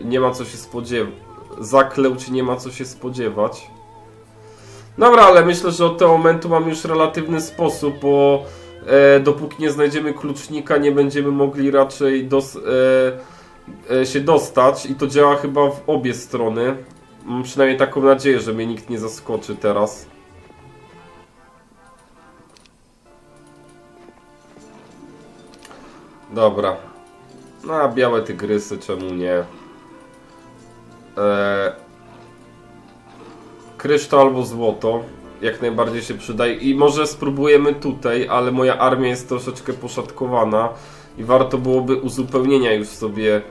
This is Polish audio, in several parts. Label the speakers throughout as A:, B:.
A: nie ma co się spodziewać. Zaklęć nie ma co się spodziewać. Dobra, ale myślę, że od tego momentu mamy już relatywny sposób, bo e, dopóki nie znajdziemy klucznika, nie będziemy mogli raczej dos, e, e, się dostać i to działa chyba w obie strony. Mam przynajmniej taką nadzieję, że mnie nikt nie zaskoczy teraz. Dobra. No, a białe tygrysy, czemu nie? Eee, kryształ albo złoto. Jak najbardziej się przydaje. I może spróbujemy tutaj, ale moja armia jest troszeczkę poszatkowana. I warto byłoby uzupełnienia już sobie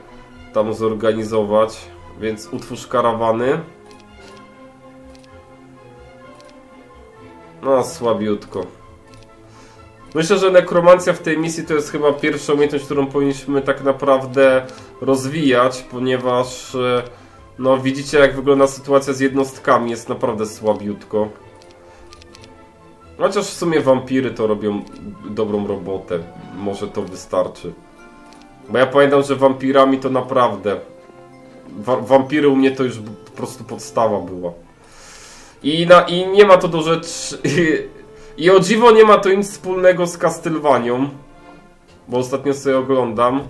A: tam zorganizować. Więc utwórz karawany. No, słabiutko. Myślę, że nekromancja w tej misji to jest chyba pierwsza umiejętność, którą powinniśmy tak naprawdę rozwijać, ponieważ e, no widzicie jak wygląda sytuacja z jednostkami, jest naprawdę słabiutko. Chociaż w sumie wampiry to robią dobrą robotę, może to wystarczy. Bo ja pamiętam, że wampirami to naprawdę... Wa wampiry u mnie to już po prostu podstawa była. I, na, I nie ma to do rzeczy... I o dziwo nie ma to nic wspólnego z Castlevanią. Bo ostatnio sobie oglądam.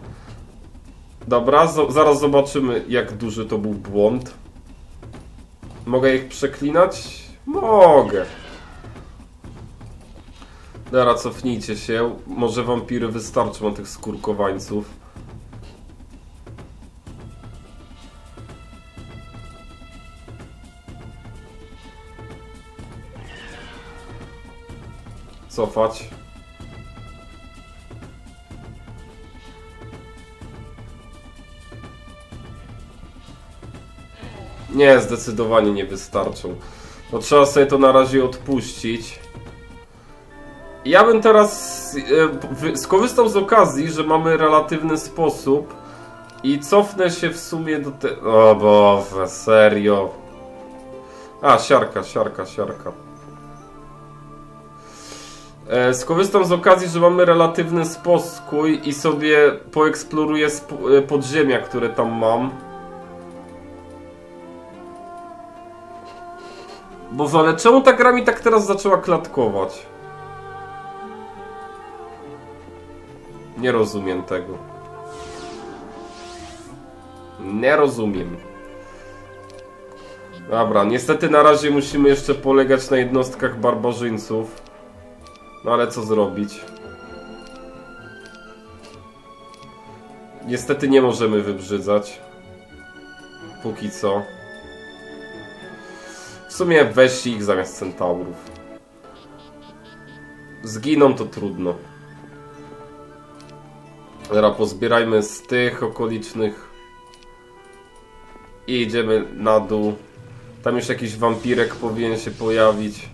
A: Dobra, zaraz zobaczymy jak duży to był błąd. Mogę ich przeklinać? Mogę. Dobra, cofnijcie się. Może wampiry wystarczą tych skórkowańców. Cofać. Nie, zdecydowanie nie wystarczą. No trzeba sobie to na razie odpuścić. Ja bym teraz e, skorzystał z okazji, że mamy relatywny sposób i cofnę się w sumie do te... O Boże, serio. A, siarka, siarka, siarka. E, Skorzystam z okazji, że mamy relatywny spokój i sobie poeksploruję sp- e, podziemia, które tam mam. Boże, ale czemu ta gra mi tak teraz zaczęła klatkować? Nie rozumiem tego. Nie rozumiem. Dobra, niestety na razie musimy jeszcze polegać na jednostkach barbarzyńców. No ale co zrobić? Niestety nie możemy wybrzydzać. Póki co. Sumie weź ich zamiast centaurów. Zginą to trudno. Dobra, pozbierajmy z tych okolicznych. I idziemy na dół. Tam już jakiś wampirek powinien się pojawić.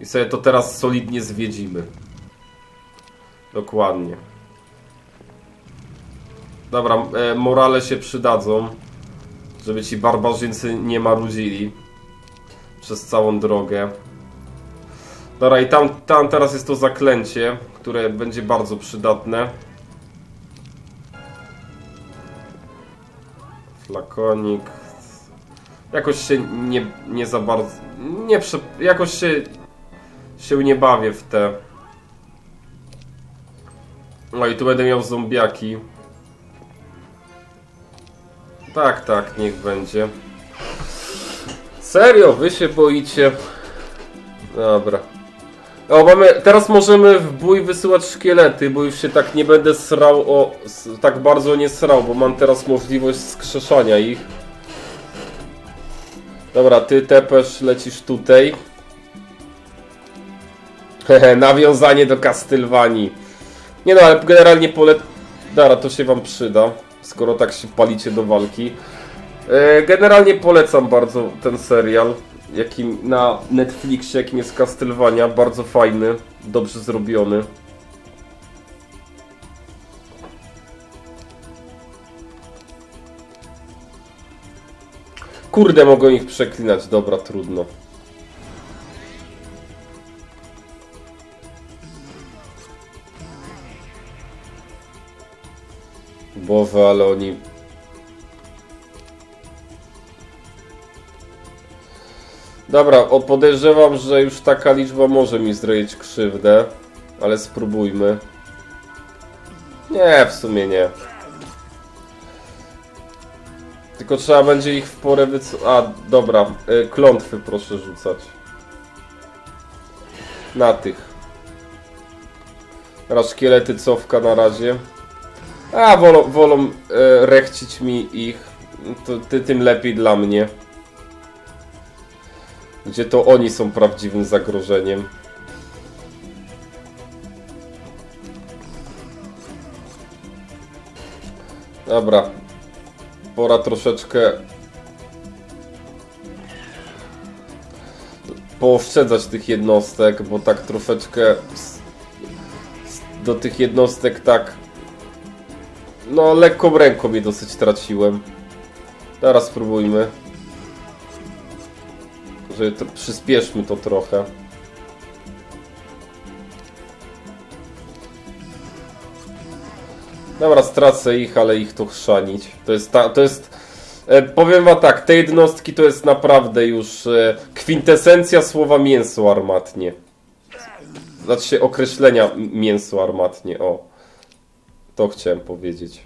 A: I sobie to teraz solidnie zwiedzimy. Dokładnie. Dobra, e, morale się przydadzą. Żeby ci barbarzyńcy nie marudzili. Przez całą drogę. Dobra, i tam, tam teraz jest to zaklęcie, które będzie bardzo przydatne. Flakonik. Jakoś się nie, nie za bardzo. Nie prze, jakoś się się nie bawię w te. No i tu będę miał zombiaki. Tak, tak, niech będzie. Serio, wy się boicie? Dobra. O, mamy, teraz możemy w bój wysyłać szkielety, bo już się tak nie będę srał o... tak bardzo nie srał, bo mam teraz możliwość skrzeszania ich. Dobra, ty tepesz, lecisz tutaj. Hehe, nawiązanie do Castlevanii. Nie no, ale generalnie pole... Dara, to się wam przyda, skoro tak się palicie do walki. E, Generalnie polecam bardzo ten serial, jakim na Netflixie, jakim jest Castlevania. Bardzo fajny, dobrze zrobiony. Kurde, mogą ich przeklinać, dobra, trudno. Boże, ale oni Dobra, podejrzewam, że już taka liczba może mi zrobić krzywdę, ale spróbujmy. Nie, w sumie nie. Tylko trzeba będzie ich w porę wyc... A, dobra, y, klątwy proszę rzucać. Na tych. Raz szkielety cofka na razie. A, wolą, wolą e, rechcić mi ich. To ty, tym lepiej dla mnie. Gdzie to oni są prawdziwym zagrożeniem. Dobra. Pora troszeczkę pooszczędzać tych jednostek, bo tak troszeczkę do tych jednostek tak no lekką ręką je dosyć traciłem. Teraz spróbujmy. Że to, przyspieszmy to trochę. Dobra, stracę ich, ale ich to chrzanić. To jest ta, to jest... E, powiem wam tak, te jednostki to jest naprawdę już e, kwintesencja słowa mięso armatnie. Znaczy się określenia mięso armatnie, o. To chciałem powiedzieć.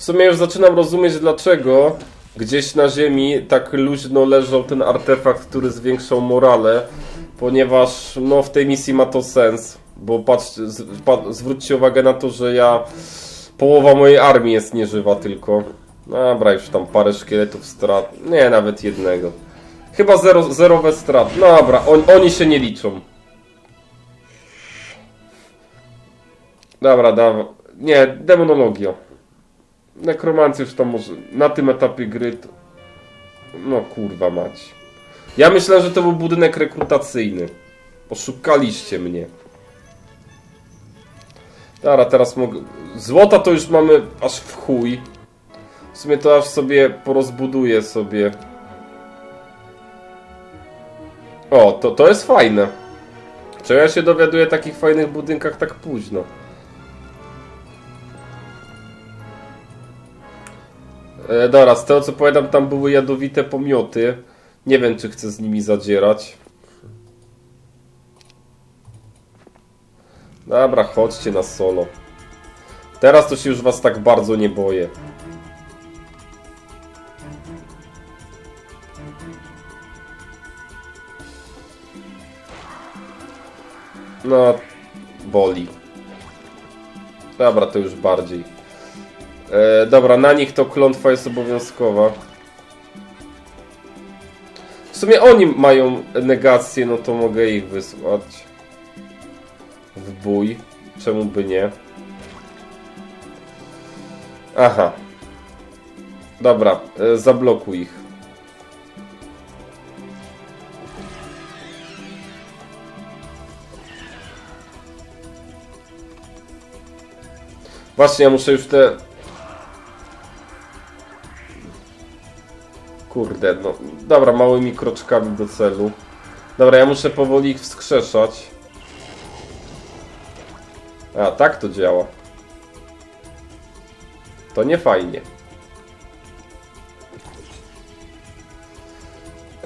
A: W sumie już zaczynam rozumieć dlaczego gdzieś na ziemi tak luźno leżał ten artefakt, który zwiększał morale, ponieważ no w tej misji ma to sens, bo patrzcie, z, pa, zwróćcie uwagę na to, że ja połowa mojej armii jest nieżywa tylko. Dobra, już tam parę szkieletów strat. Nie, nawet jednego. Chyba zero, zerowe strat. No Dobra, on, oni się nie liczą. Dobra, dawa. Nie, demonologia. Nekromancja już tam może. Na tym etapie gry to... No kurwa mać. Ja myślę, że to był budynek rekrutacyjny. Oszukaliście mnie. Dobra, teraz mogę... Złota to już mamy aż w chuj. W sumie to aż sobie porozbuduję sobie. O, to, to jest fajne. Czego ja się dowiaduję o takich fajnych budynkach tak późno? E, dobra, z tego co pamiętam, tam były jadowite pomioty. Nie wiem, czy chcę z nimi zadzierać. Dobra, chodźcie na solo. Teraz to się już was tak bardzo nie boję. No, boli. Dobra, to już bardziej. E, dobra, na nich to klątwa jest obowiązkowa. W sumie oni mają negację, no to mogę ich wysłać. W bój. Czemu by nie? Aha. Dobra, e, zablokuj ich. Właśnie, ja muszę już te Kurde, no. Dobra, małymi kroczkami do celu. Dobra, ja muszę powoli ich wskrzeszać. A, tak to działa. To nie fajnie.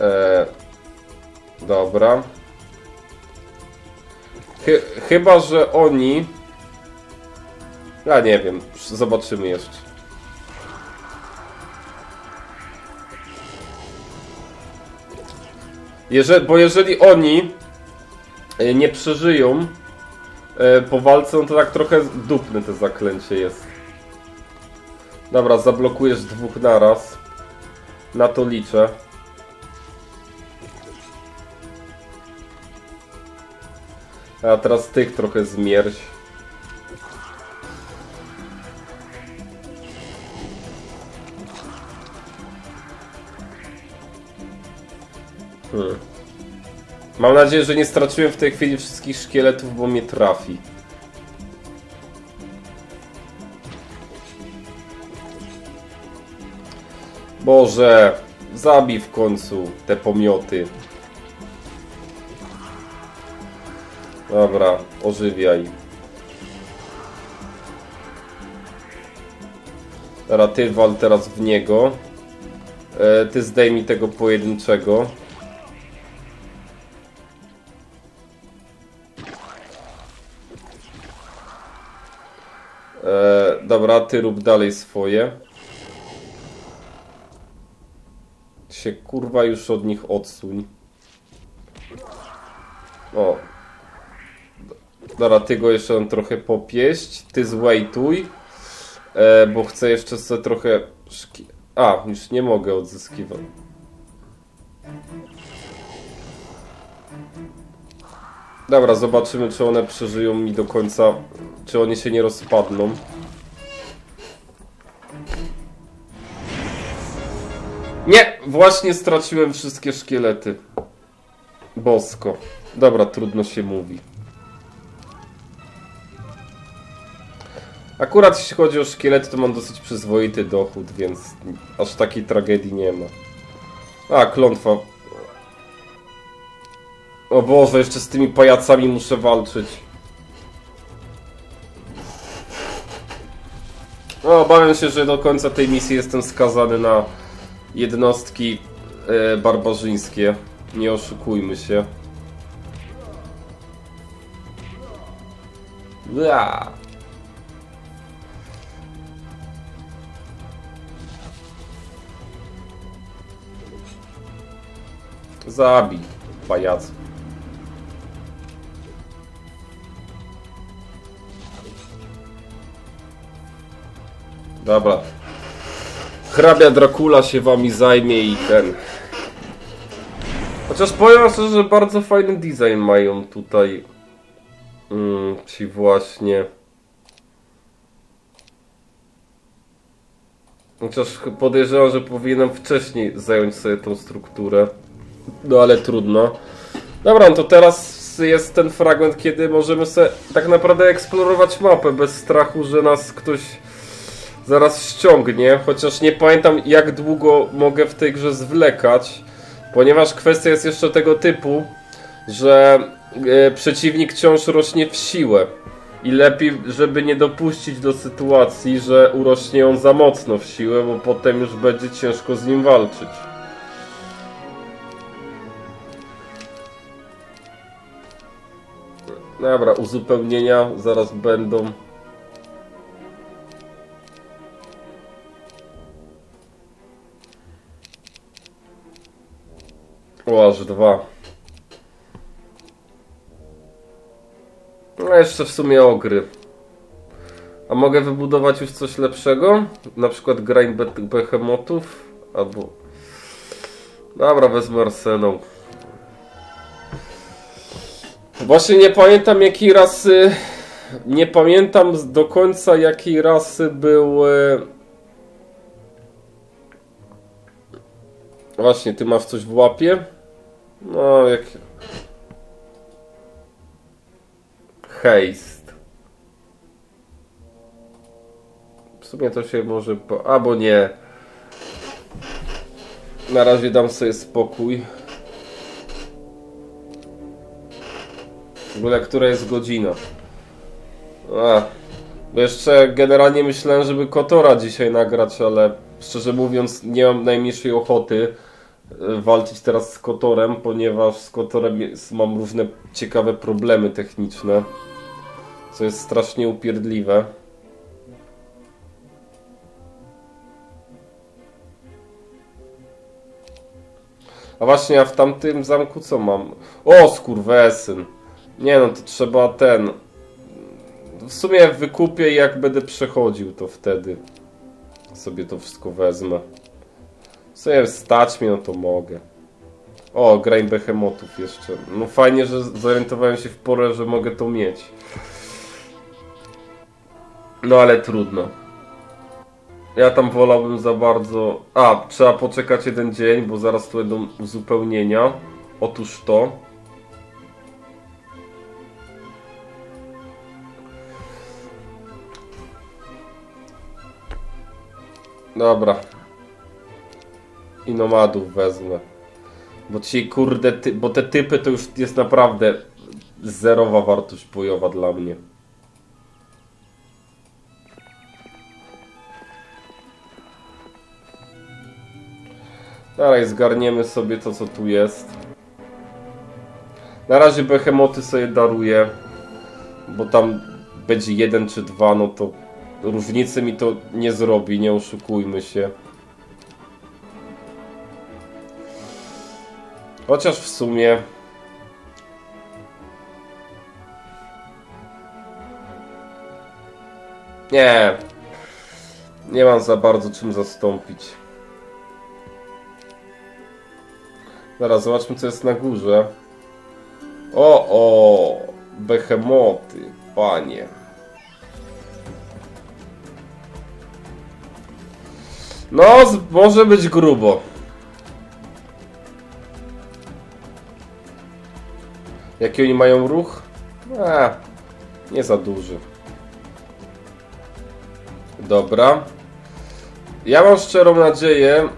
A: E, dobra. Chy chyba, że oni... Ja nie wiem, zobaczymy jeszcze. Jeżeli, bo jeżeli oni e, nie przeżyją e, po walce, no to tak trochę dupne to zaklęcie jest. Dobra, zablokujesz dwóch naraz. Na to liczę. A teraz tych trochę zmierź. Mam nadzieję, że nie straciłem w tej chwili wszystkich szkieletów, bo mnie trafi. Boże, zabij w końcu te pomioty. Dobra, ożywiaj. Dobra, ty wal teraz w niego. E, ty zdejmij tego pojedynczego. Dobra, ty rób dalej swoje. Się kurwa już od nich odsuń. O. Dobra, ty go jeszcze trochę popieść. Ty zwejtuj. E, bo chcę jeszcze sobie trochę... Szki... A, już nie mogę odzyskiwać. Dobra, zobaczymy czy one przeżyją mi do końca, czy oni się nie rozpadną. Nie! Właśnie straciłem wszystkie szkielety. Bosko. Dobra, trudno się mówi. Akurat jeśli chodzi o szkielety, to mam dosyć przyzwoity dochód, więc aż takiej tragedii nie ma. A, klątwa. O Boże, jeszcze z tymi pajacami muszę walczyć. No, obawiam się, że do końca tej misji jestem skazany na jednostki e, barbarzyńskie. Nie oszukujmy się. Ua. Zabij, pajacu. Dobra. Hrabia Dracula się wami zajmie i ten. Chociaż powiem szczerze, że bardzo fajny design mają tutaj. Mm, ci właśnie. Chociaż podejrzewam, że powinienem wcześniej zająć sobie tą strukturę. No ale trudno. Dobra, no to teraz jest ten fragment, kiedy możemy sobie tak naprawdę eksplorować mapę bez strachu, że nas ktoś zaraz ściągnie. Chociaż nie pamiętam jak długo mogę w tej grze zwlekać. Ponieważ kwestia jest jeszcze tego typu, że e, przeciwnik wciąż rośnie w siłę. I lepiej, żeby nie dopuścić do sytuacji, że urośnie on za mocno w siłę, bo potem już będzie ciężko z nim walczyć. Dobra, uzupełnienia zaraz będą. Aż dwa. No jeszcze w sumie ogry. A mogę wybudować już coś lepszego? Na przykład grind be behemotów? Albo... Dobra, wezmę arsenał. Właśnie nie pamiętam jakiej rasy... Nie pamiętam do końca jakiej rasy był... e, Właśnie, ty masz coś w łapie? No, jak... Haste. W sumie to się może... Po... Albo nie. Na razie dam sobie spokój. W ogóle, która jest godzina? A, bo jeszcze generalnie myślałem, żeby Kotora dzisiaj nagrać, ale szczerze mówiąc nie mam najmniejszej ochoty walczyć teraz z Kotorem, ponieważ z Kotorem jest, mam różne ciekawe problemy techniczne, co jest strasznie upierdliwe. A właśnie, a w tamtym zamku co mam? O, skurwesyn! Nie no, to trzeba ten... W sumie wykupię i jak będę przechodził, to wtedy sobie to wszystko wezmę. W sumie stać mnie, no to mogę. O, grain behemotów jeszcze. No fajnie, że zorientowałem się w porę, że mogę to mieć. No ale trudno. Ja tam wolałbym za bardzo... A, trzeba poczekać jeden dzień, bo zaraz tu będą uzupełnienia. Otóż to. Dobra. I nomadów wezmę. Bo ci kurde, ty, bo te typy to już jest naprawdę zerowa wartość bojowa dla mnie. Dalej zgarniemy sobie to, co tu jest. Na razie behemoty sobie daruję, bo tam będzie jeden czy dwa, no to różnicy mi to nie zrobi, nie oszukujmy się. Chociaż w sumie Nie. Nie mam za bardzo czym zastąpić. Zaraz zobaczmy co jest na górze. O, o, behemoty, panie. No, może być grubo. Jaki oni mają ruch? A, nie za duży. Dobra. Ja mam szczerą nadzieję,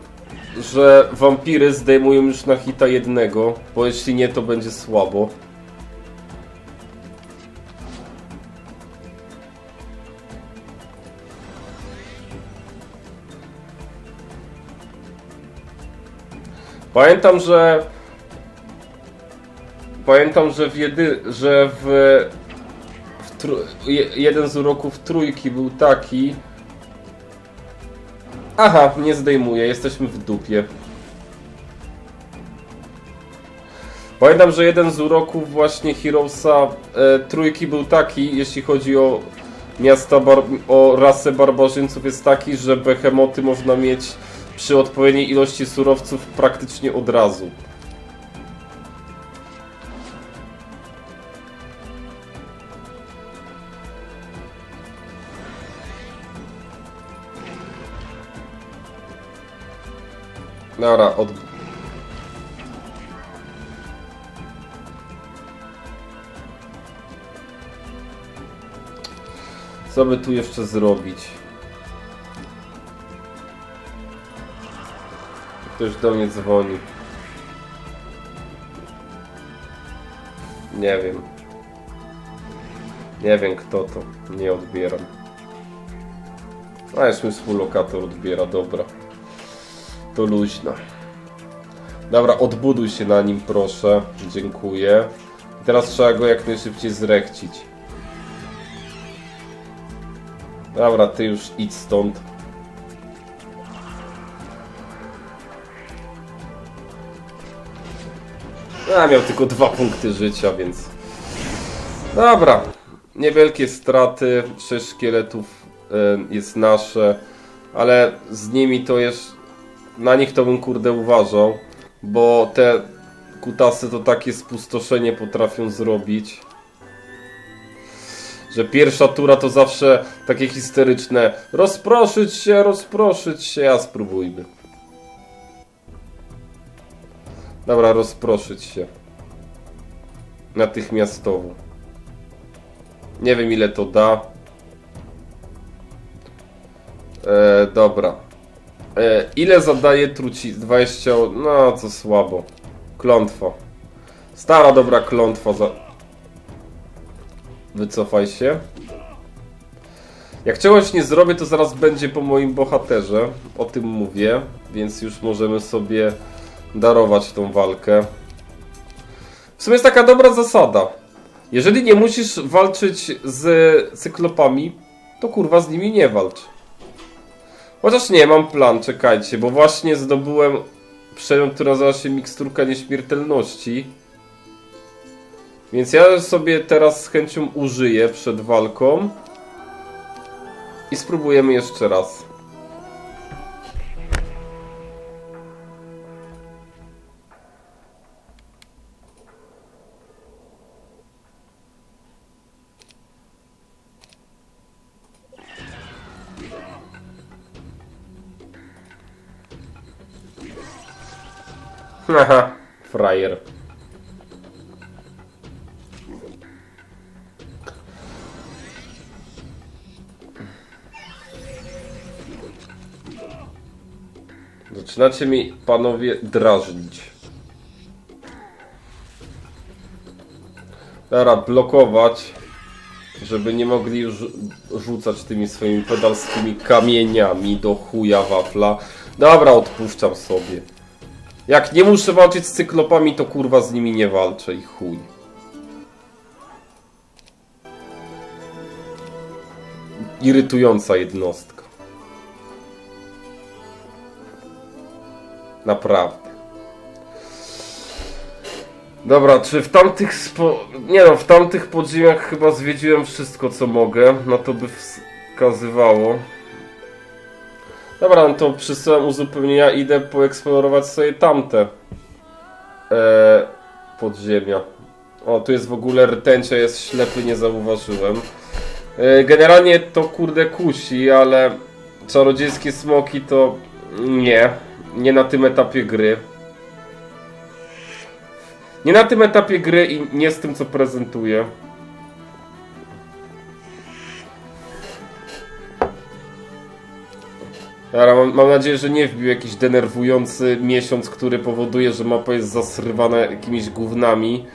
A: że wampiry zdejmują już na hita jednego, bo jeśli nie, to będzie słabo. Pamiętam, że pamiętam, że w jedy, że w, w tru, je, jeden z uroków trójki był taki. Aha, nie zdejmuję, jesteśmy w dupie. Pamiętam, że jeden z uroków właśnie Heroesa e, trójki był taki, jeśli chodzi o miasta, o rasę barbarzyńców, jest taki, że behemoty można mieć przy odpowiedniej ilości surowców praktycznie od razu. Dobra, od... Co by tu jeszcze zrobić? Ktoś do mnie dzwoni. Nie wiem. Nie wiem kto to. Nie odbieram. A już mi współlokator odbiera, dobra. To luźno. Dobra, odbuduj się na nim proszę. Dziękuję. Teraz trzeba go jak najszybciej zrechcić. Dobra, ty już idź stąd. A, miał tylko dwa punkty życia, więc... Dobra. Niewielkie straty. Sześć szkieletów e, jest nasze. Ale z nimi to jest... Na nich to bym kurde uważał. Bo te kutasy to takie spustoszenie potrafią zrobić. Że pierwsza tura to zawsze takie histeryczne. Rozproszyć się, rozproszyć się, a spróbujmy. Dobra, rozproszyć się. Natychmiastowo. Nie wiem ile to da. E, dobra. E, ile zadaje truci? 20. No, co słabo. Klątwa. Stara dobra klątwa za... Wycofaj się. Jak czegoś nie zrobię, to zaraz będzie po moim bohaterze. O tym mówię, więc już możemy sobie darować tą walkę. W sumie jest taka dobra zasada. Jeżeli nie musisz walczyć z cyklopami, to kurwa z nimi nie walcz. Chociaż nie, mam plan, czekajcie, bo właśnie zdobyłem przedmiot, który nazywa się miksturka nieśmiertelności. Więc ja sobie teraz z chęcią użyję przed walką. I spróbujemy jeszcze raz. Haha, frajer. Zaczynacie mi panowie drażnić. Teraz blokować, żeby nie mogli już rzucać tymi swoimi pedalskimi kamieniami do chuja wafla. Dobra, odpuszczam sobie. Jak nie muszę walczyć z cyklopami, to kurwa z nimi nie walczę i chuj. Irytująca jednostka. Naprawdę. Dobra, czy w tamtych spo... Nie no, w tamtych podziemiach chyba zwiedziłem wszystko co mogę. Na to by wskazywało. Dobra, no to przysyłam uzupełnienia. Idę poeksplorować sobie tamte e, podziemia. O, tu jest w ogóle rtęcia, jest ślepy, nie zauważyłem. E, generalnie to kurde kusi, ale czarodziejskie smoki to nie. Nie na tym etapie gry. Nie na tym etapie gry i nie z tym co prezentuję. Dobra, mam, mam nadzieję, że nie wbił jakiś denerwujący miesiąc, który powoduje, że mapa jest zasrywana jakimiś gównami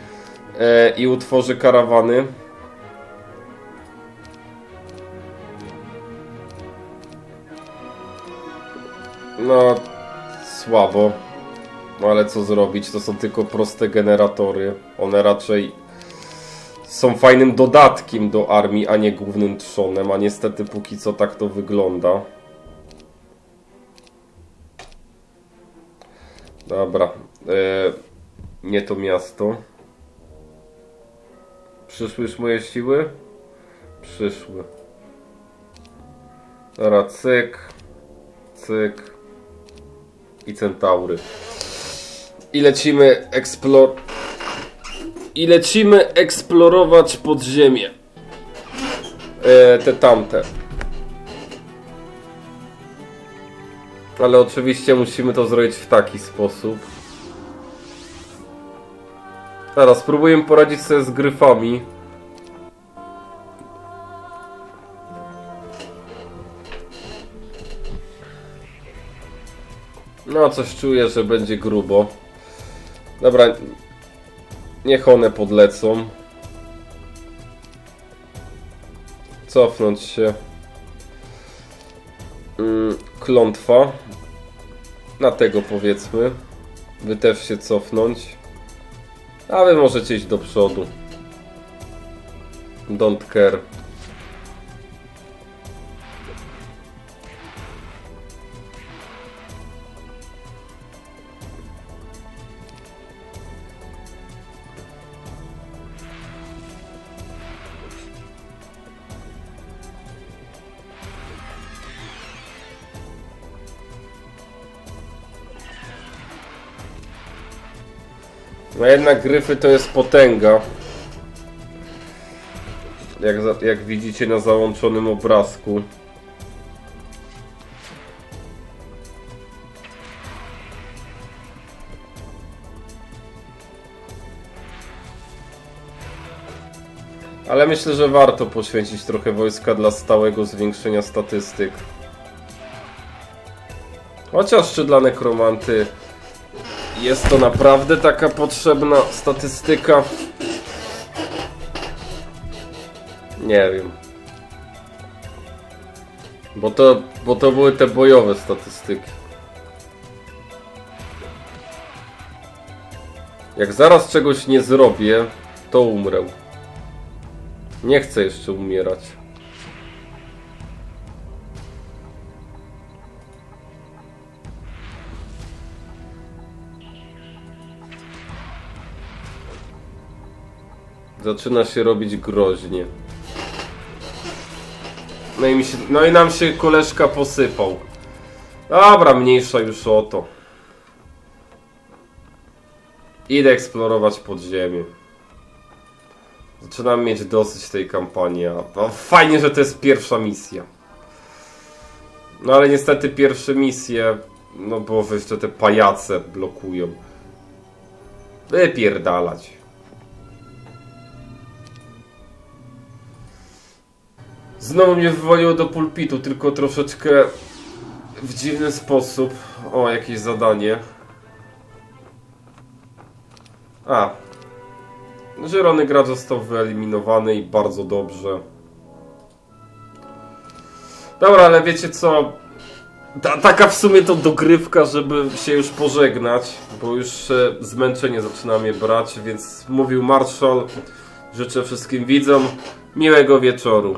A: e, i utworzy karawany. No, słabo. No ale co zrobić? To są tylko proste generatory. One raczej są fajnym dodatkiem do armii, a nie głównym trzonem, a niestety póki co tak to wygląda. Dobra. E, nie to miasto. Przyszły już moje siły? Przyszły. Dobra, cyk. Cyk. I centaury. I lecimy eksplor... I lecimy eksplorować podziemie. E, te tamte. Ale oczywiście musimy to zrobić w taki sposób. Teraz spróbuję poradzić sobie z gryfami. No, coś czuję, że będzie grubo. Dobra, niech one podlecą. Cofnąć się. Mm, klątwa. Na tego powiedzmy. Wy też się cofnąć. A wy możecie iść do przodu. Don't care. No jednak gryfy to jest potęga. Jak, jak widzicie na załączonym obrazku. Ale myślę, że warto poświęcić trochę wojska dla stałego zwiększenia statystyk. Chociaż czy dla nekromanty jest to naprawdę taka potrzebna statystyka? Nie wiem. Bo to, bo to były te bojowe statystyki. Jak zaraz czegoś nie zrobię, to umrę. Nie chcę jeszcze umierać. Zaczyna się robić groźnie. No i, mi się, no i nam się koleżka posypał. Dobra, mniejsza już o to. Idę eksplorować podziemie. Zaczynam mieć dosyć tej kampanii. a Fajnie, że to jest pierwsza misja. No ale niestety pierwsze misje, no bo jeszcze te pajace blokują. Wypierdalać. Znowu mnie wywaliło do pulpitu, tylko troszeczkę w dziwny sposób. O, jakieś zadanie. A. Zielony gracz został wyeliminowany i bardzo dobrze. Dobra, ale wiecie co? Ta, taka w sumie to dogrywka, żeby się już pożegnać, bo już e, zmęczenie zaczyna mnie brać, więc mówił Marshall. Życzę wszystkim widzom miłego wieczoru.